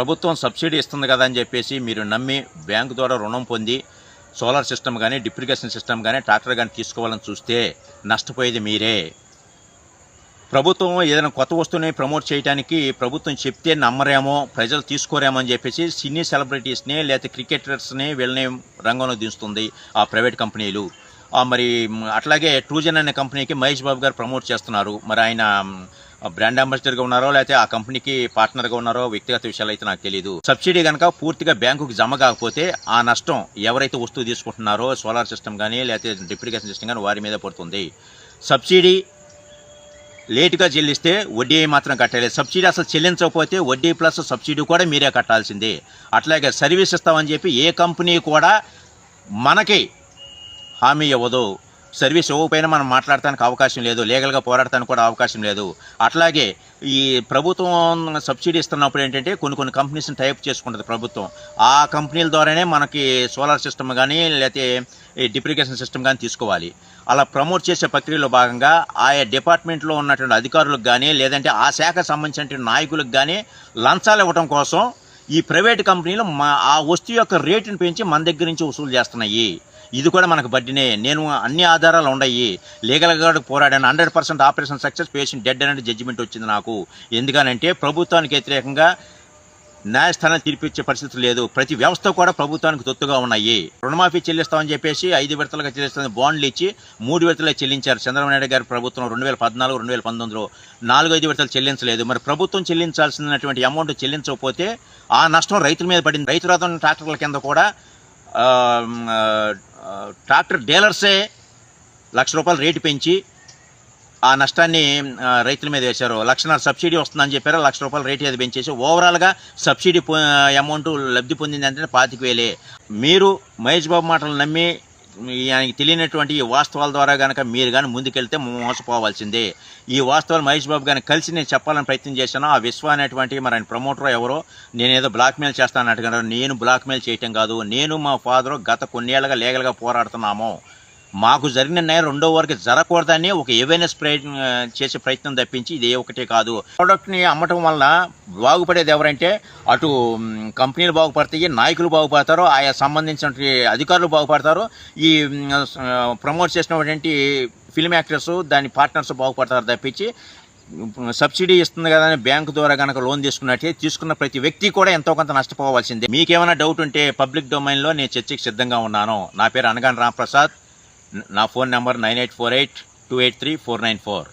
ప్రభుత్వం సబ్సిడీ ఇస్తుంది కదా అని చెప్పేసి మీరు నమ్మి బ్యాంకు ద్వారా రుణం పొంది సోలార్ సిస్టమ్ కానీ డిప్రికేషన్ సిస్టమ్ కానీ ట్రాక్టర్ కానీ తీసుకోవాలని చూస్తే నష్టపోయేది మీరే. ప్రభుత్వం ఏదైనా కొత్త వస్తువుని ప్రమోట్ చేయడానికి ప్రభుత్వం చెప్తే నమ్మరేమో ప్రజలు తీసుకోరేమో అని చెప్పేసి సినీ సెలబ్రిటీస్ని లేకపోతే క్రికెటర్స్ని వీళ్ళని రంగంలో దించుతుంది ఆ ప్రైవేట్ కంపెనీలు. మరి అట్లాగే ట్రూజన్ అనే కంపెనీకి మహేష్ బాబు గారు ప్రమోట్ చేస్తున్నారు. మరి ఆయన బ్రాండ్ అంబాసిడర్గా ఉన్నారో లేకపోతే ఆ కంపెనీకి పార్ట్నర్గా ఉన్నారో వ్యక్తిగత విషయాలు అయితే నాకు తెలియదు సబ్సిడీ కనుక పూర్తిగా బ్యాంకుకి జమ కాకపోతే ఆ నష్టం ఎవరైతే వస్తువు తీసుకుంటున్నారో సోలార్ సిస్టమ్ కానీ లేకపోతే డిప్రికేషన్ సిస్టమ్ కానీ వారి మీద పడుతుంది. సబ్సిడీ లేటుగా చెల్లిస్తే వడ్డీ మాత్రం కట్టాలి సబ్సిడీ అసలు చెల్లించకపోతే వడ్డీ ప్లస్ సబ్సిడీ కూడా మీరే కట్టాల్సిందే. అట్లాగే సర్వీస్ ఇస్తామని చెప్పి ఏ కంపెనీ కూడా మనకి హామీ ఇవ్వదు. సర్వీస్ ఇవ్వకపోయినా మనం మాట్లాడటానికి అవకాశం లేదు లీగల్గా పోరాడటానికి కూడా అవకాశం లేదు. అట్లాగే ఈ ప్రభుత్వం సబ్సిడీ ఇస్తున్నప్పుడు ఏంటంటే కొన్ని కొన్ని కంపెనీస్ని టైప్ చేసుకుంటుంది ప్రభుత్వం. ఆ కంపెనీల ద్వారానే మనకి సోలార్ సిస్టమ్ కానీ లేకపోతే ఈ డిప్రికేషన్ సిస్టమ్ కానీ తీసుకోవాలి. అలా ప్రమోట్ చేసే ప్రక్రియలో భాగంగా ఆయా డిపార్ట్మెంట్లో ఉన్నటువంటి అధికారులకు కానీ లేదంటే ఆ శాఖకు సంబంధించిన నాయకులకు కానీ లంచాలు ఇవ్వడం కోసం ఈ ప్రైవేట్ కంపెనీలు మా ఆ వస్తువు యొక్క రేటును పెంచి మన దగ్గర నుంచి వసూలు చేస్తున్నాయి. ఇది కూడా మనకు బడ్డినే నేను అన్ని ఆధారాలు ఉన్నాయి. లీగల్గా కూడా పోరాడాను. Hundred percent operation success patient dead అనే జడ్జిమెంట్ వచ్చింది నాకు. ఎందుకనంటే ప్రభుత్వానికి వ్యతిరేకంగా న్యాయస్థానం తీర్పిచ్చే పరిస్థితి లేదు. ప్రతి వ్యవస్థ కూడా ప్రభుత్వానికి తొత్తుగా ఉన్నాయి. రుణమాఫీ చెల్లిస్తామని చెప్పేసి ఐదు విడతలుగా చెల్లిస్తామని బాండ్లు ఇచ్చి మూడు విడతలే చెల్లించారు. చంద్రబాబు నాయుడు గారి ప్రభుత్వం రెండు వేల పద్నాలుగు రెండు వేల పంతొమ్మిదిలో నాలుగు ఐదు విడతలు చెల్లించలేదు. మరి ప్రభుత్వం చెల్లించాల్సినటువంటి అమౌంట్ చెల్లించకపోతే ఆ నష్టం రైతుల మీద పడింది. రైతు రథం ట్రాక్టర్ల కింద కూడా ట్రాక్టర్ డీలర్సే లక్ష రూపాయలు రేటు పెంచి ఆ నష్టాన్ని రైతుల మీద వేశారు. లక్షన్నర సబ్సిడీ వస్తుందని చెప్పారు. లక్ష రూపాయలు రేటు అది పెంచేసి ఓవరాల్గా సబ్సిడీ అమౌంట్ లబ్ధి పొందింది అంటే పాతిక వేలే. మీరు మహేష్ బాబు మాటలు నమ్మి ఆయనకి తెలియనటువంటి ఈ వాస్తవాల ద్వారా కనుక మీరు కానీ ముందుకెళ్తే మోసపోవాల్సిందే. ఈ వాస్తవాలు మహేష్ బాబు గారిని కలిసి నేను చెప్పాలని ప్రయత్నం చేశాను ఆ విశ్వ అనేటువంటి మరి ఆయన ప్రమోటర్ ఎవరో నేనేదో బ్లాక్మెయిల్ చేస్తాను అట్టుకున్నారు నేను బ్లాక్మెయిల్ చేయటం కాదు. నేను మా ఫాదరు గత కొన్నేళ్ళుగా లీగల్గా పోరాడుతున్నాము. మాకు జరిగిన నేరం రెండో వరకు జరగకూడదని ఒక అవేర్నెస్ ప్రయత్నం చేసే ప్రయత్నం తప్పించి ఇది ఏ ఒకటే కాదు. ప్రోడక్ట్ని అమ్మటం వలన బాగుపడేది ఎవరంటే అటు కంపెనీలు బాగుపడతాయి నాయకులు బాగుపడతారు ఆయా సంబంధించిన అధికారులు బాగుపడతారు. ఈ ప్రమోట్ చేసినటువంటి ఫిల్మ్ యాక్టర్స్ దాని పార్ట్నర్స్ బాగుపడతారు తప్పించి సబ్సిడీ ఇస్తుంది కదా అని బ్యాంకు ద్వారా కనుక లోన్ తీసుకున్నట్టే తీసుకున్న ప్రతి వ్యక్తి కూడా ఎంతో కొంత నష్టపోవాల్సిందే. మీకేమైనా డౌట్ ఉంటే పబ్లిక్ డొమైన్లో నేను చర్చకి సిద్ధంగా ఉన్నాను. నా పేరు అనగాని రాంప్రసాద్. నా phone number nine eight four eight two eight three four nine four.